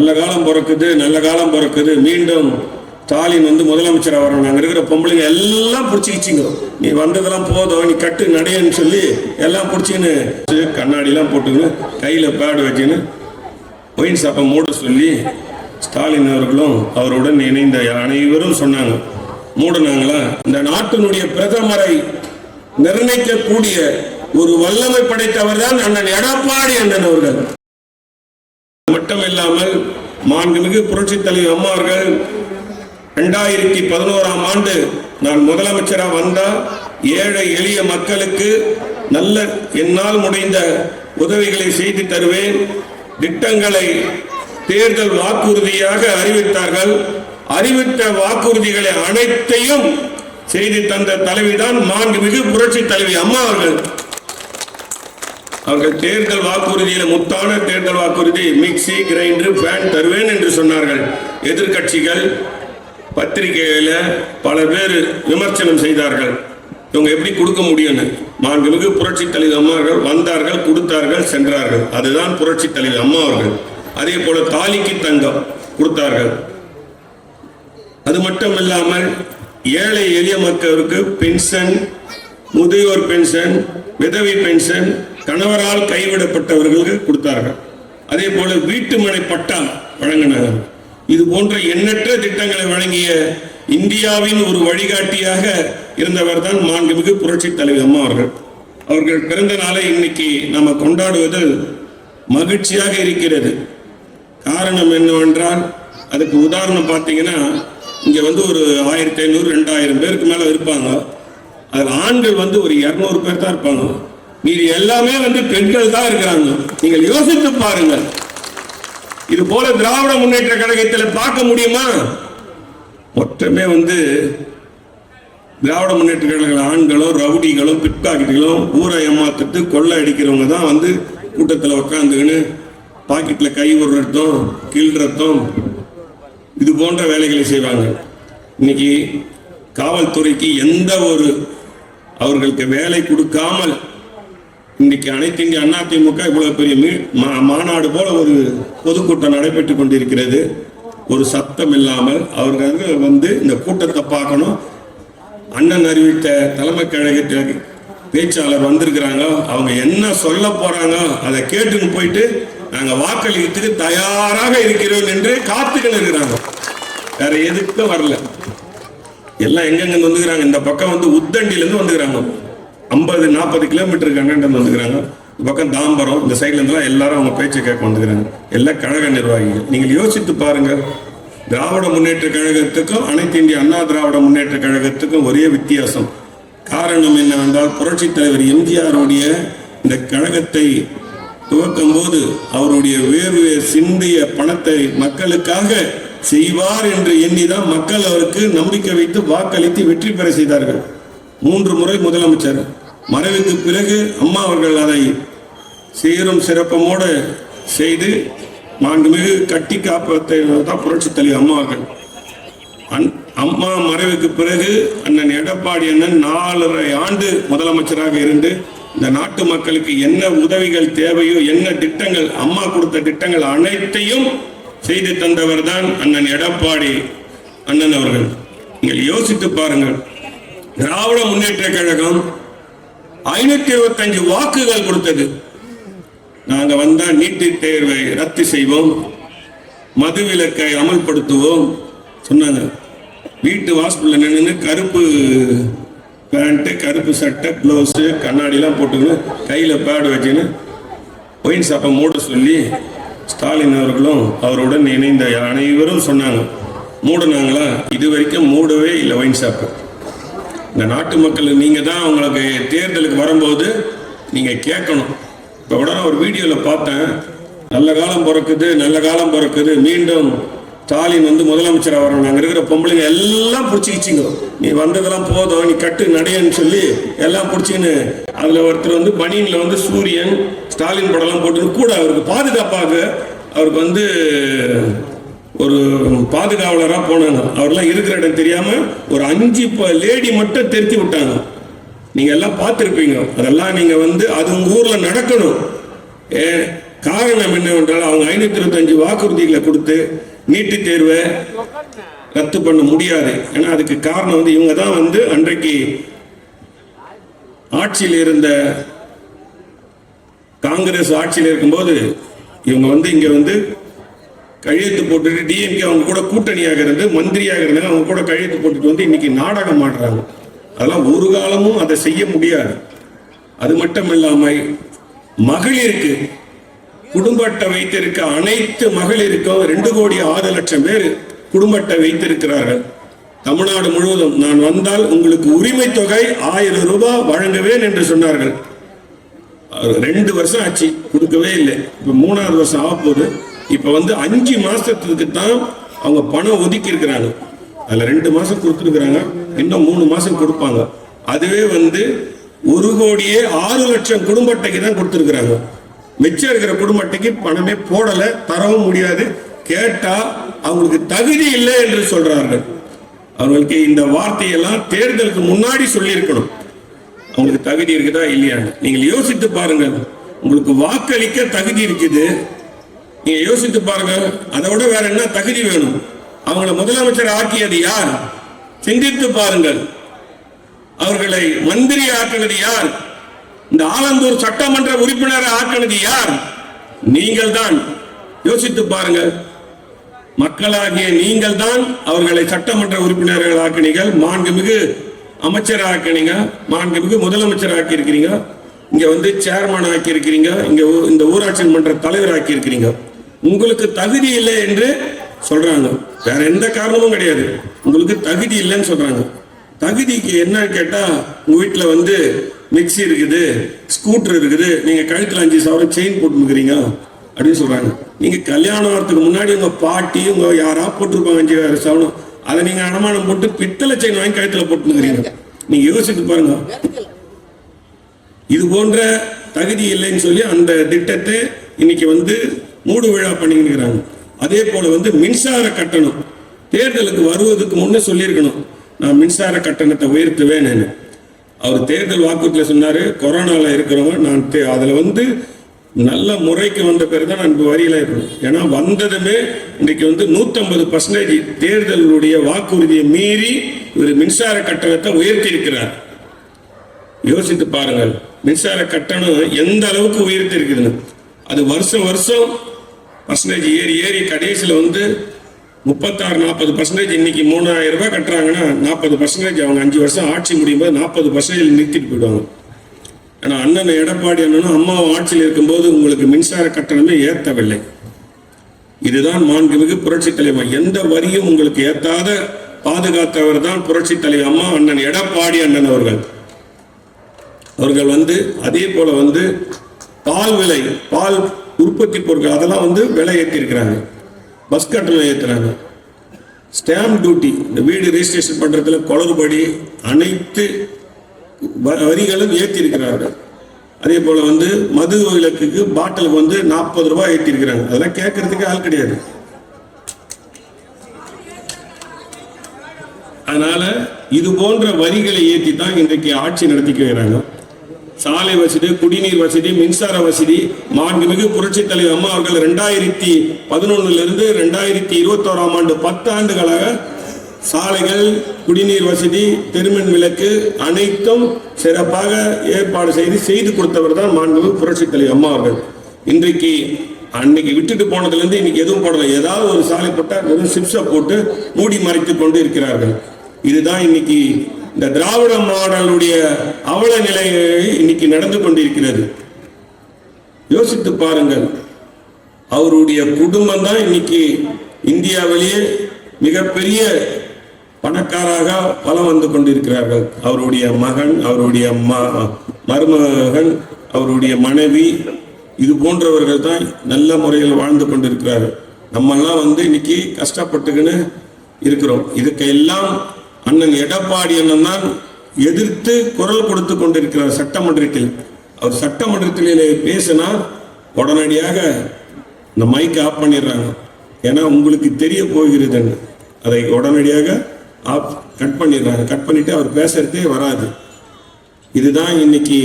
நல்ல காலம் பிறக்குது நல்ல காலம் பிறக்குது. மீண்டும் ஸ்டாலின் வந்து முதலமைச்சர் வரணும் நாங்கள் இருக்கிற பொம்பளைங்க எல்லாம் பிடிச்சிக்கிச்சிங்க. நீ வந்ததெல்லாம் போதும் நீ கட்டு நடையன்னு சொல்லி எல்லாம் பிடிச்சின்னு கண்ணாடிலாம் போட்டுக்கின்னு கையில் பேடு வச்சுன்னு ஒயின் சாப்பை மூட சொல்லி ஸ்டாலின் அவர்களும் அவருடன் இணைந்த அனைவரும் சொன்னாங்க. மூடினாங்களா? இந்த நாட்டினுடைய பிரதமரை நிர்ணயிக்கக்கூடிய ஒரு வல்லமை படைத்தவர் தான் அண்ணன் எடப்பாடி அண்ணன் அவர்கள். மட்டுமில்லாமல் மாண்புமிகு புரட்சி தலைவர் அம்மார்கள் ரெண்டாயிரத்தி பதினோராம் ஆண்டு நான் முதலமைச்சராக வந்தால் ஏழை எளிய மக்களுக்கு நல்ல என்னால் முடிந்த உதவிகளை செய்து தருவேன். திட்டங்களை தேர்தல் வாக்குறுதியாக அறிவித்தார்கள். அறிவித்த வாக்குறுதிகளை அனைத்தையும் செய்து தந்த தலைவிதான் மாண்புமிகு புரட்சி தலைவி அம்மா அவர்கள். அவர்கள் தேர்தல் வாக்குறுதியில முத்தான தேர்தல் வாக்குறுதி மிக்சி கிரைண்டர் ஃபேன் தருவேன் என்று சொன்னார்கள். எதிர்க்கட்சிகள் பத்திரிகையில பல பேர் விமர்சனம் செய்தார்கள். இவங்க எப்படி கொடுக்க முடியும்னு? மாண்புமிகு புரட்சி தலைவர் அம்மார்கள் வந்தார்கள் கொடுத்தார்கள் சென்றார்கள். அதுதான் புரட்சி தலைவர் அம்மா அவர்கள். அதே போல தாலிக்கு தங்கம் கொடுத்தார்கள். அது மட்டும் இல்லாமல் ஏழை எளிய மக்களுக்கு பென்ஷன் முதியோர் பென்ஷன் விதவி பென்ஷன் கணவரால் கைவிடப்பட்டவர்களுக்கு கொடுத்தார்கள். அதே போல வீட்டுமனை பட்டா வழங்கினார்கள் இது போன்ற எண்ணற்ற திட்டங்களை வழங்கிய இந்தியாவின் ஒரு வழிகாட்டியாக இருந்தவர் தான் மாண்புமிகு புரட்சி தலைவர் அம்மா அவர்கள். அவர்கள் பிறந்த நாளை இன்னைக்கு நம்ம கொண்டாடுவது மகிழ்ச்சியாக இருக்கிறது. காரணம் என்னவென்றால் அதுக்கு உதாரணம் பார்த்தீங்கன்னா இங்கே வந்து ஒரு ஆயிரத்தி ஐநூறு ரெண்டாயிரம் பேருக்கு மேலே இருப்பாங்க. அதில் ஆண்கள் வந்து ஒரு இரநூறு பேர் தான் இருப்பாங்க. மீது எல்லாமே வந்து பெண்கள் தான் இருக்கிறாங்க. நீங்கள் யோசித்து பாருங்கள். இது போல திராவிட முன்னேற்ற கழகத்தில் பார்க்க முடியுமா? மொத்தமே வந்து திராவிட முன்னேற்ற கழக ஆண்களும் ரவுடிகளும் பிட்பாக்கெட்டுகளும் ஊரை ஏமாத்துட்டு கொள்ளை அடிக்கிறவங்க தான் வந்து கூட்டத்தில் உட்காந்துக்கின்னு பாக்கெட்டில் கை உருட்டும் கிள்றதும் இது போன்ற வேலைகளை செய்வாங்க. இன்னைக்கு காவல்துறைக்கு எந்த ஒரு அவர்களுக்கு வேலை கொடுக்காமல் இன்னைக்கு அனைத்து இந்திய அதிமுக இவ்வளவு பெரிய மா- மாநாடு போல ஒரு பொதுக்கூட்டம் நடைபெற்றுக் கொண்டிருக்கிறது. ஒரு சத்தம் இல்லாமல் அவர்கள் வந்து இந்த கூட்டத்தை பார்க்கணும். அண்ணன் அறிவித்த தலைமை கழகத்தில் பேச்சாளர் வந்திருக்கிறாங்க. அவங்க என்ன சொல்ல போறாங்க அதை கேட்டுன்னு போயிட்டு நாங்க வாக்களிக்கிறதுக்கு தயாராக இருக்கிறோம் என்று காத்துக்கள் இருக்கிறாங்க. வேற எதுக்கும் வரல. எல்லாம் எங்கெங்க வந்துக்கிறாங்க? இந்த பக்கம் வந்து உத்தண்டில இருந்து வந்துக்கிறாங்க. ஐம்பது நாற்பது கிலோமீட்டருக்கு அண்ணன் வந்துக்கிறாங்க இந்த பக்கம் தாம்பரம் இந்த சைட்ல இருந்தெல்லாம் எல்லாரும் அவங்க பேச்சை கேட்க வந்துக்கிறாங்க. எல்லாம் கழக நிர்வாகிகள். நீங்கள் யோசித்து பாருங்க. திராவிட முன்னேற்ற கழகத்துக்கும் அனைத்து இந்திய அண்ணா திராவிட முன்னேற்ற கழகத்துக்கும் ஒரே வித்தியாசம். காரணம் என்னவென்றால் புரட்சி தலைவர் எம்ஜிஆருடைய இந்த கழகத்தை துவக்கும் போது அவருடைய வேர்வை சிந்திய பணத்தை மக்களுக்காக செய்வார் என்று எண்ணிதான் மக்கள் அவருக்கு நம்பிக்கை வைத்து வாக்களித்து வெற்றி பெற செய்தார்கள். மூன்று முறை முதலமைச்சர். மறைவுக்கு பிறகு அம்மா அவர்கள் அதை சீரும் சிறப்பமோடு செய்து மாண்புமிகு கட்டி காப்பத்தை தான் புரட்சி தலைவர் அம்மா அவர்கள். அன்- அம்மா மறைவுக்கு பிறகு அண்ணன் எடப்பாடி அண்ணன் நாலரை ஆண்டு முதலமைச்சராக இருந்து இந்த நாட்டு மக்களுக்கு என்ன உதவிகள் தேவையோ என்ன திட்டங்கள் அம்மா கொடுத்த திட்டங்கள் அனைத்தையும் செய்து தந்தவர் தான் அண்ணன் எடப்பாடி அண்ணன் அவர்கள். நீங்கள் யோசித்து பாருங்கள். திராவிட முன்னேற்ற கழகம் ஐநூத்தி இருபத்தஞ்சு வாக்குகள் கொடுத்தது. நாங்க வந்தா நீட்டு தேர்வை ரத்து செய்வோம். மது விலக்கை அமல்படுத்துவோம். சொன்னாங்க. வீட்டு வாசல்ல நின்று கருப்பு பேண்ட்டு கருப்பு சட்டை ப்ளவுஸு கண்ணாடிலாம் போட்டுக்கின்னு கையில் பேடு வச்சுன்னு ஒயின் ஷாப்பை மூட சொல்லி ஸ்டாலின் அவர்களும் அவருடன் இணைந்த அனைவரும் சொன்னாங்க. மூடுனாங்களா? இது வரைக்கும் மூடவே இல்லை ஒயின் சாப்பை இந்த நாட்டு மக்கள் நீங்கள் தான் உங்களுக்கு தேர்தலுக்கு வரும்போது நீங்கள் கேட்கணும். இப்போ உடனே ஒரு வீடியோவில் பார்த்தேன். நல்ல காலம் பிறக்குது நல்ல காலம் பிறக்குது. மீண்டும் ஸ்டாலின் வந்து முதலமைச்சராக வரணும் நாங்கள் இருக்கிற பொம்பளைங்க எல்லாம் பிடிச்சிக்கிச்சிங்க. நீ வந்ததெல்லாம் போதும் நீ கட்டு நடையன்னு சொல்லி எல்லாம் பிடிச்சின்னு அதில் ஒருத்தர் வந்து பனியனில் வந்து சூரியன் ஸ்டாலின் படம்லாம் போட்டு கூட அவருக்கு பாதுகாப்பாக அவருக்கு வந்து ஒரு பாதுகாவலராக போனாங்க. அவர்லாம் இருக்கிற இடம் தெரியாமல் ஒரு அஞ்சு இப்போ லேடி மட்டும் தெரித்து விட்டாங்க. நீங்கள் எல்லாம் பார்த்துருப்பீங்க. அதெல்லாம் நீங்கள் வந்து அது உங்கள் ஊரில் நடக்கணும். ஏ காரணம் என்னவென்றால் அவங்க ஐநூற்றி இருபத்தஞ்சு வாக்குறுதிகளை கொடுத்து நீட்டு தேர்வை ரத்து பண்ண முடியாது. ஏன்னா அதுக்கு காரணம் வந்து இவங்க தான் வந்து அன்றைக்கு ஆட்சியில் இருந்த காங்கிரஸ் ஆட்சியில் இருக்கும்போது இவங்க வந்து இங்கே வந்து கழுத்து போட்டுட்டு டிஎம்கே அவங்க கூட கூட்டணியாக இருந்து மந்திரியாக இருந்தாங்க அவங்க கூட கழுத்து போட்டுட்டு வந்து இன்னைக்கு நாடகம் ஆடுறாங்க. அதெல்லாம் ஒரு காலமும் அதை செய்ய முடியாது. அது மட்டும் இல்லாமல் மகளிருக்கு குடும்ப அட்டை வைத்திருக்க அனைத்து மகளிருக்கும் ரெண்டு கோடி ஆறு லட்சம் பேர் குடும்ப அட்டை வைத்திருக்கிறார்கள். தமிழ்நாடு முழுவதும் நான் வந்தால் உங்களுக்கு உரிமை தொகை ஆயிரம் ரூபாய் வழங்குவேன் என்று சொன்னார்கள். ரெண்டு வருஷம் ஆச்சு கொடுக்கவே இல்லை. இப்ப மூணாவது வருஷம் ஆக போகுது இப்போ வந்து அஞ்சு மாசத்துக்கு தான் அவங்க பணம் ஒதுக்கி இருக்கிறாங்க அதில் ரெண்டு மாதம் கொடுத்துருக்குறாங்க. இன்னும் மூணு மாதம் கொடுப்பாங்க. அதுவே வந்து ஒரு கோடியே ஆறு லட்சம் குடும்ப அட்டைக்கு தான் கொடுத்துருக்குறாங்க. மிச்சம் இருக்கிற குடும்ப அட்டைக்கு பணமே போடலை தரவும் முடியாது. கேட்டால் அவங்களுக்கு தகுதி இல்லை என்று சொல்கிறார்கள் அவர்களுக்கு இந்த வார்த்தையெல்லாம் தேர்தலுக்கு முன்னாடி சொல்லியிருக்கணும். அவங்களுக்கு தகுதி இருக்குதா இல்லையான்னு. நீங்கள் யோசித்து பாருங்கள். உங்களுக்கு வாக்களிக்க தகுதி இருக்குது. நீங்க யோசித்து பாருங்க. அதை விட வேற என்ன தகுதி வேணும்? அவங்களை முதலமைச்சர் ஆக்கியது யார்? சிந்தித்து பாருங்கள். அவர்களை மந்திரி ஆக்கினது யார்? இந்த ஆலந்தூர் சட்டமன்ற உறுப்பினரை ஆக்கினது யார்? நீங்கள் தான். யோசித்து பாருங்கள் மக்களாகிய நீங்கள் தான் அவர்களை சட்டமன்ற உறுப்பினர்கள் ஆக்கினீர்கள். மாண்புமிகு அமைச்சர் ஆக்கினீங்க. மாண்புமிகு முதலமைச்சர் ஆக்கி இருக்கிறீங்க இங்க வந்து சேர்மன் ஆக்கி இருக்கிறீங்க இங்க இந்த ஊராட்சி மன்ற தலைவர் ஆக்கி இருக்கிறீங்க உங்களுக்கு தகுதி இல்லை என்று சொல்றாங்க. வேற எந்த காரணமும் கிடையாது. உங்களுக்கு தகுதி இல்லைன்னு சொல்றாங்க. தகுதிக்கு என்னன்னு கேட்டா உங்க வீட்டுல வந்து மிக்ஸி இருக்குது ஸ்கூட்டர் இருக்குது நீங்க கழுத்துல அஞ்சு சவரம் செயின் போட்டுருக்கிறீங்க அப்படின்னு சொல்றாங்க. நீங்க கல்யாணம் ஆகிறதுக்கு முன்னாடி உங்க பாட்டி உங்க யாரா போட்டிருப்பாங்க அஞ்சு ஆறு சவரம் அதை நீங்க அடமானம் போட்டு பித்தளை செயின் வாங்கி கழுத்துல போட்டுருக்கிறீங்க நீங்க யோசிச்சு பாருங்க. இது போன்ற தகுதி இல்லைன்னு சொல்லி அந்த திட்டத்தை இன்னைக்கு வந்து மூடு விழா பண்ணிக்கிறாங்க அதே போல வந்து மின்சார கட்டணம். தேர்தலுக்கு வருவதற்கு முன்னே சொல்லியிருக்கணும். நான் மின்சார கட்டணத்தை உயர்த்துவேன் அவர் தேர்தல் வாக்குறுதியில் சொன்னாரு கொரோனால இருக்கிறவங்க நான் தே- அதுல வந்து நல்ல முறைக்கு வந்த பிறகு தான் நான் இப்போ வரியில இருக்கணும். ஏன்னா வந்ததுமே இன்னைக்கு வந்து 150% பர்சன்டேஜ் தேர்தலுடைய வாக்குறுதியை மீறி இவர் மின்சார கட்டணத்தை உயர்த்தி இருக்கிறார் யோசித்து பாருங்கள் மின்சார கட்டணம் எந்த அளவுக்கு உயர்த்தி இருக்குதுன்னு அது வருஷம் வருஷம் பர்சன்டேஜ் ஏறி ஏறி கடைசியில் வந்து முப்பத்தாறு நாற்பது பர்சன்டேஜ் இன்னைக்கு மூணாயிரம் ரூபாய் கட்டுறாங்கன்னா நாற்பது பர்சன்டேஜ் அவங்க அஞ்சு வருஷம் ஆட்சி முடியும் போது நாற்பது பர்சன்டேஜ் நிறுத்திட்டு போயிடுவாங்க. ஏன்னா அண்ணன் எடப்பாடி அண்ணனும் அம்மா ஆட்சியில் இருக்கும்போது உங்களுக்கு மின்சார கட்டணமே ஏற்றவில்லை இதுதான் மாண்புமிகு புரட்சி தலைவர். எந்த வரியும் உங்களுக்கு ஏற்றாத பாதுகாத்தவர் தான் புரட்சி தலைவர் அம்மா அண்ணன் எடப்பாடி அண்ணன் அவர்கள். அவர்கள் வந்து அதே போல வந்து பால் விலை பால் உற்பத்தி பொருட்கள் அதெல்லாம் வந்து விலை ஏற்றிருக்கிறாங்க பஸ் கட்டணம் ஏற்றுறாங்க ஸ்டாம்ப் டியூட்டி இந்த வீடு ரெஜிஸ்ட்ரேஷன் பண்ணுறதுல குளறுபடி அனைத்து வ- வரிகளும் ஏற்றிருக்கிறார்கள் அதே போல் வந்து மது விலக்குக்கு பாட்டிலுக்கு வந்து நாற்பது ரூபாய் ஏற்றிருக்கிறாங்க அதெல்லாம் கேட்கறதுக்கு ஆள் கிடையாது. அதனால இது போன்ற வரிகளை ஏற்றி தான் இன்றைக்கு ஆட்சி நடத்திக்கிறாங்க சாலை வசதி குடிநீர் வசதி மின்சார வசதி மாண்புமிகு புரட்சி தலைவர் அம்மா அவர்கள் ரெண்டாயிரத்தி பதினொன்னுலேருந்து ரெண்டாயிரத்தி இருபத்தோராம் ஆண்டு பத்து ஆண்டுகளாக சாலைகள் குடிநீர் வசதி தெருமின் விளக்கு அனைத்தும் சிறப்பாக ஏற்பாடு செய்து செய்து கொடுத்தவர் தான் மாண்புமிகு புரட்சி தலைவர் அம்மா அவர்கள். இன்றைக்கு அன்னைக்கு விட்டுட்டு போனதுலேருந்து இன்னைக்கு எதுவும் போடல. ஏதாவது ஒரு சாலை போட்டால் வெறும் சிப்ஸை போட்டு மூடி மறைத்து கொண்டு இருக்கிறார்கள். இதுதான் இன்னைக்கு இந்த திராவிட மாடலுடைய அவல நிலை இன்னைக்கு நடந்து கொண்டிருக்கிறது. யோசித்து பாருங்கள். அவருடைய குடும்பம் தான் இன்னைக்கு இந்தியாவிலேயே மிகப்பெரிய பணக்காராக பலம் வந்து கொண்டிருக்கிறார்கள். அவருடைய மகன் அவருடைய ம- மருமகன் அவருடைய மனைவி இது போன்றவர்கள் தான் நல்ல முறையில் வாழ்ந்து கொண்டிருக்கிறார்கள். நம்மெல்லாம் வந்து இன்னைக்கு கஷ்டப்பட்டுக்கின்னு இருக்கிறோம். இதுக்கு எல்லாம் அண்ணன் எடப்பாடி அண்ணன் தான் எதிர்த்து குரல் கொடுத்து கொண்டிருக்கிறார் சட்டமன்றத்தில். அவர் சட்டமன்றத்திலே பேசினா உடனடியாக இந்த மைக் ஆஃப் பண்ணிடுறாங்க. ஏன்னா உங்களுக்கு தெரிய போகிறதுன்னு. அதை உடனடியாக ஆஃப் கட் பண்ணிடுறாங்க. கட் பண்ணிட்டு அவர் பேசுறதே வராது. இதுதான் இன்னைக்கு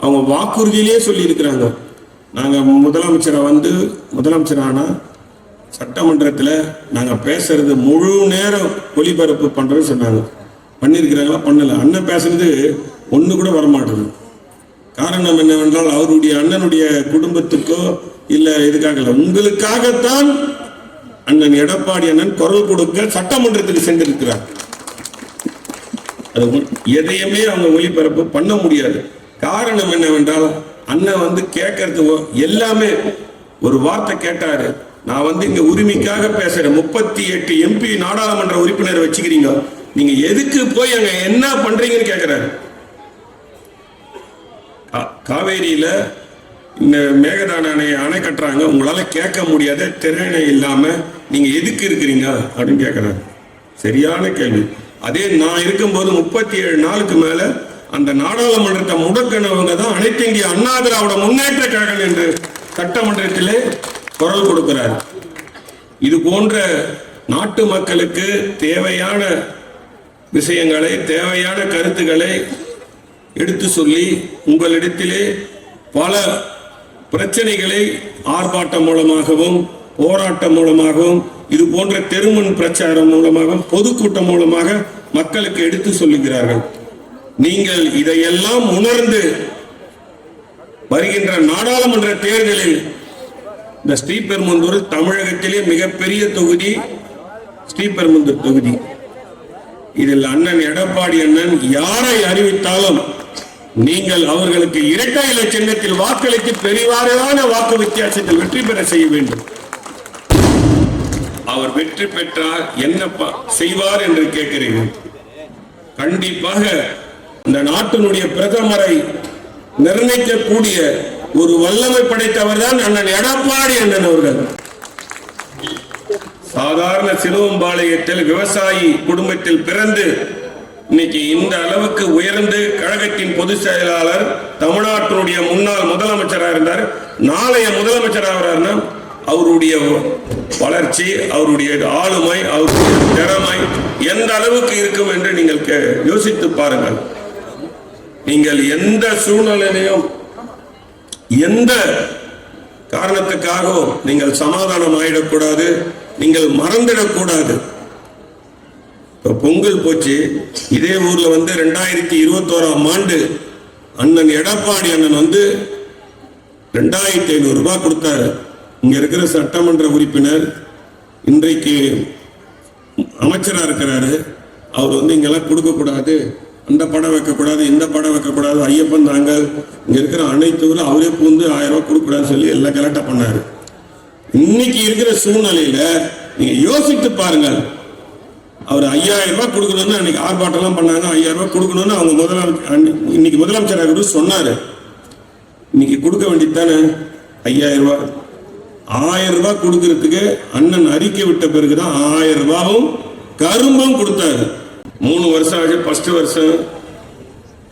அவங்க வாக்குறுதியிலே சொல்லியிருக்கிறாங்க. நாங்கள் முதலமைச்சரை வந்து முதலமைச்சர் ஆனால் சட்டமன்றத்தில் நாங்கள் பேசுறது முழு நேரம் ஒளிபரப்பு பண்ணுறோன்னு சொன்னாங்க. பண்ணியிருக்கிறாங்களா பண்ணலை. அண்ணன் பேசுறது ஒன்று கூட வரமாட்டேது காரணம் என்னவென்றால் அவருடைய அண்ணனுடைய குடும்பத்துக்கோ இல்லை இதுக்காக இல்லை உங்களுக்காகத்தான் அண்ணன் எடப்பாடி அண்ணன் குரல் கொடுக்க சட்டமன்றத்துக்கு சென்றிருக்கிறார். அது எதையுமே அவங்க ஒளிபரப்பு பண்ண முடியாது. காரணம் என்னவென்றால் அண்ணன் வந்து கேட்கறது எல்லாமே ஒரு வார்த்தை கேட்டாரு. நான் வந்து இங்க உரிமைக்காக பேசுறேன். முப்பத்தி எட்டு எம்பி நாடாளுமன்ற உறுப்பினர் வச்சுக்கிறீங்க. நீங்க எதுக்கு போய் அங்க என்ன பண்றீங்கன்னு கேக்குறாரு. காவேரியில இந்த மேகதான அணை அணை கட்டுறாங்க. உங்களால கேட்க முடியாத திறனை இல்லாம நீங்க எதுக்கு இருக்கிறீங்க அப்படின்னு கேட்கிறாரு சரியான கேள்வி. அதே நான் இருக்கும்போது முப்பத்தி ஏழு நாளுக்கு மேல அந்த நாடாளுமன்றத்தை முடக்கினவங்க தான் அனைத்து இந்திய அண்ணா திராவிட முன்னேற்ற கழகம் என்று சட்டமன்றத்திலே குரல் கொடுக்கிறார். இது போன்ற நாட்டு மக்களுக்கு தேவையான விஷயங்களை தேவையான கருத்துக்களை எடுத்து சொல்லி உங்களிடத்திலே பல பிரச்சனைகளை ஆர்ப்பாட்டம் மூலமாகவும் போராட்டம் மூலமாகவும் இது போன்ற தெருமுன் பிரச்சாரம் மூலமாகவும் பொதுக்கூட்டம் மூலமாக மக்களுக்கு எடுத்து சொல்லுகிறார்கள். நீங்கள் இதையெல்லாம் உணர்ந்து வருகின்ற நாடாளுமன்ற தேர்தலில் இந்த ஸ்ரீபெருமந்தூர் தமிழகத்திலே மிகப்பெரிய தொகுதி ஸ்ரீபெரும்புதூர் தொகுதி. இதில் அண்ணன் எடப்பாடி அண்ணன் யாரை அறிவித்தாலும் நீங்கள் அவர்களுக்கு இரட்டை இலை சின்னத்தில் வாக்களித்து பெரிவாரியான வாக்கு வித்தியாசத்தில் வெற்றி பெற செய்ய வேண்டும். அவர் வெற்றி பெற்றால் என்ன செய்வார் என்று கேட்கிறீர்கள். கண்டிப்பாக இந்த நாட்டினுடைய பிரதமரை நிர்ணயிக்கக்கூடிய ஒரு வல்லமை படைத்தவர் தான் அண்ணன் எடப்பாடி அண்ணன் அவர்கள். சாதாரண சிலுவம்பாளையத்தில் விவசாயி குடும்பத்தில் பிறந்து இன்னைக்கு இந்த அளவுக்கு உயர்ந்து கழகத்தின் பொதுச் செயலாளர் தமிழ்நாட்டினுடைய முன்னாள் முதலமைச்சராக இருந்தார். நாளைய முதலமைச்சராகிறார்னா அவருடைய வளர்ச்சி அவருடைய ஆளுமை அவருடைய திறமை எந்த அளவுக்கு இருக்கும் என்று நீங்கள் கே- யோசித்து பாருங்கள். நீங்கள் எந்த சூழ்நிலையிலையும் எந்த காரணத்துக்காகவும் நீங்கள் சமாதானம் ஆயிடக்கூடாது நீங்கள் மறந்துடக்கூடாது. இப்போ பொங்கல் போச்சு இதே ஊர்ல வந்து ரெண்டாயிரத்தி இருபத்தோராம் ஆண்டு அண்ணன் எடப்பாடி அண்ணன் வந்து ரெண்டாயிரத்தி ஐநூறு ரூபாய் கொடுத்தாரு. இங்க இருக்கிற சட்டமன்ற உறுப்பினர் இன்றைக்கு அமைச்சரா இருக்கிறாரு. அவர் வந்து இங்கெல்லாம் கொடுக்க கூடாது அந்த படம் வைக்கக்கூடாது இந்த படம் வைக்கக்கூடாது ஐயப்பன் தாங்க இங்கே இருக்கிற அனைத்து அவரே பூந்து ஆயிரம் ரூபாய் கொடுக்க கூடாதுன்னு சொல்லி எல்லாம் கலெக்டா பண்ணாரு. இன்னைக்கு இருக்கிற சூழ்நிலையில நீங்க யோசித்து பாருங்கள். அவர் ஐயாயிரம் ரூபாய் கொடுக்கணும்னு அன்னைக்கு ஆர்ப்பாட்டம்லாம் பண்ணாங்க ஐயாயிரம் ரூபாய் கொடுக்கணும்னு அவங்க முதலமைச்சர் இன்னைக்கு முதலமைச்சர் கூட சொன்னாரு. இன்னைக்கு கொடுக்க வேண்டியது தானே? ஐயாயிரம் ரூபாய். ஆயிரம் ரூபாய் கொடுக்கறதுக்கு அண்ணன் அறிக்கை விட்ட பிறகுதான் ஆயிரம் ரூபாவும் கரும்பும் கொடுத்தாரு. மூணு வருஷம் ஆச்சு ஃபர்ஸ்ட் வருஷம்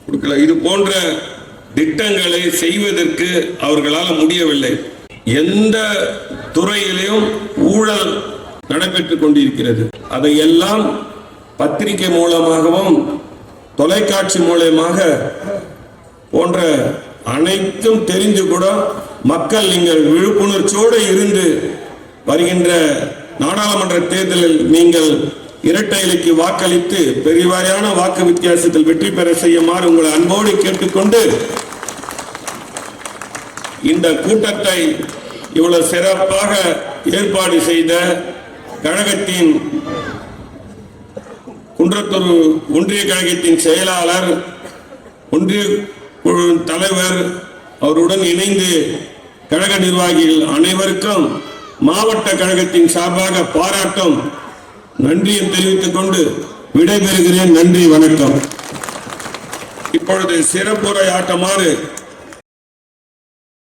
கொடுக்கல. இது போன்ற திட்டங்களை செய்வதற்கு அவர்களால் முடியவில்லை. எந்த துறையிலையும் ஊழல் நடைபெற்றுக் கொண்டிருக்கிறது. அதையெல்லாம் பத்திரிகை மூலமாகவும் தொலைக்காட்சி மூலமாக போன்ற அனைத்தும் தெரிந்து கூட மக்கள் நீங்கள் விழிப்புணர்ச்சியோடு இருந்து வருகின்ற நாடாளுமன்ற தேர்தலில் நீங்கள் இரட்டை இலைக்கு வாக்களித்து பெரியவாரியான வாக்கு வித்தியாசத்தில் வெற்றி பெற செய்யுமாறு உங்களை அன்போடு கேட்டுக்கொண்டு இந்த கூட்டத்தை இவ்வளவு சிறப்பாக ஏற்பாடு செய்த கழகத்தின் குன்றத்தூர் ஒன்றிய கழகத்தின் செயலாளர் ஒன்றிய குழு தலைவர் அவருடன் இணைந்து கழக நிர்வாகிகள் அனைவருக்கும் மாவட்ட கழகத்தின் சார்பாக பாராட்டும் நன்றியை தெரிவித்துக் கொண்டு விடைபெறுகிறேன். நன்றி வணக்கம். இப்பொழுது சிறப்புரை ஆட்டமாறு